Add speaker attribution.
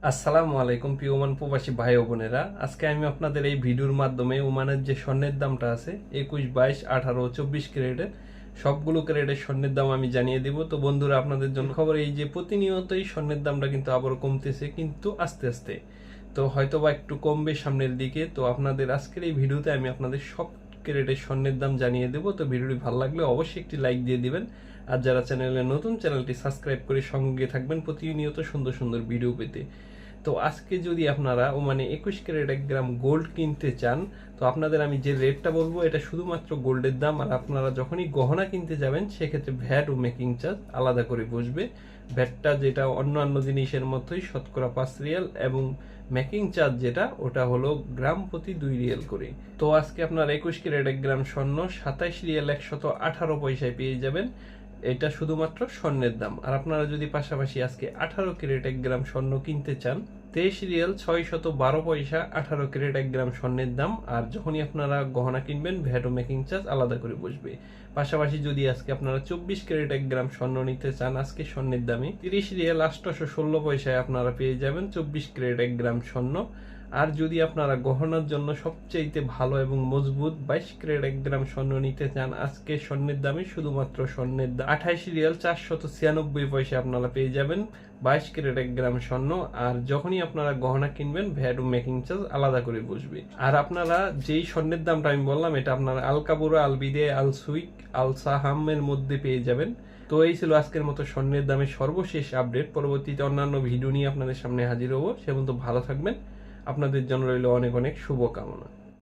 Speaker 1: আসসালামু আলাইকুম প্রিয় ওমান প্রবাসী ভাই ও বোনেরা। আজকে আমি আপনাদের এই ভিডিওর মাধ্যমে ওমানের যে স্বর্ণের দামটা আছে, একুশ, বাইশ, আঠারো, চব্বিশ ক্যারেটের সবগুলো ক্যারেটের স্বর্ণের দাম আমি জানিয়ে দিব। তো বন্ধুরা, আপনাদের জন্য খবর এই যে প্রতিনিয়তই স্বর্ণের দামটা কিন্তু আবারও কমতেছে, কিন্তু আস্তে আস্তে। তো হয়তো বা একটু কমবে সামনের দিকে। তো আপনাদের আজকের এই ভিডিওতে আমি আপনাদের সব ক্যারেটের স্বর্ণের দাম জানিয়ে দেবো। তো ভিডিওটি ভালো লাগলে অবশ্যই একটি লাইক দিয়ে দিবেন। আর যারা চ্যানেলে নতুন, চ্যানেলটি সাবস্ক্রাইব করে সঙ্গে থাকবেন প্রতিনিয়ত সুন্দর সুন্দর ভিডিও পেতে। তো আজকে যদি আপনারা, ও মানে একুশ ক্যারেট এক গ্রাম গোল্ড কিনতে চান, তো আপনাদের আমি যে রেটটা বলব, এটা শুধুমাত্র গোল্ডের দাম, আর আপনারা যখনই গহনা কিনতে যাবেন, সেক্ষেত্রে ভ্যাট ও মেকিং চার্জ আলাদা করে বসবে। ভ্যাটটা যেটা অন্যান্য জিনিসের মতোই শতকরা পাঁচ রিয়াল, এবং মেকিং চার্জ যেটা, ওটা হলো গ্রাম প্রতি দুই রিয়াল করে। তো আজকে আপনার একুশ ক্যারেট এক গ্রাম স্বর্ণ, সাতাইশ রিয়াল একশত আঠারো পয়সায় পেয়ে যাবেন। এটা শুধুমাত্র স্বর্ণের দাম। আর আপনারা যদি পাশাপাশি আজকে আঠারো ক্যারেট এক গ্রাম স্বর্ণ কিনতে চান, তেইশ রিয়াল ছয় শত বারো পয়সা আঠারো ক্যারেট এক গ্রাম স্বর্ণের দাম। আর যখনই আপনারা গহনা কিনবেন, ভ্যাট মেকিং চার্জ আলাদা করে বসবে। পাশাপাশি যদি আজকে আপনারা চব্বিশ ক্যারেট এক গ্রাম স্বর্ণ নিতে চান, আজকে স্বর্ণের দামে তিরিশ রিয়াল আটশোশো ষোলো পয়সায় আপনারা পেয়ে যাবেন চব্বিশ ক্যারেট এক গ্রাম স্বর্ণ। আর যদি আপনারা গহনার জন্য সবচেয়ে ভালো এবং মজবুত বাইশ ক্যারেট এক গ্রাম স্বর্ণ নিতে চান, আজকে স্বর্ণের দামে শুধুমাত্র স্বর্ণের দাম আঠাইশ রিয়াল চারশত ছিয়ানব্বই পয়সা আপনারা পেয়ে যাবেন বাইশ ক্যারেট এক গ্রাম স্বর্ণ। আর যখনই আপনারা গহনা কিনবেন, ভ্যাট মেকিং চার্জ আলাদা করে বসবে। আর আপনারা যেই স্বর্ণের দামটা আমি বললাম, এটা আপনারা আল কাবুরা, আল বিদে, আল সুইক, আল সাহামের মধ্যে পেয়ে যাবেন। তো এই ছিল আজকের মতো স্বর্ণের দামের সর্বশেষ আপডেট। পরবর্তীতে অন্যান্য ভিডিও নিয়ে আপনাদের সামনে হাজির হব। সে মতো ভালো থাকবেন। আপনাদের জন্য রইল অনেক অনেক শুভকামনা।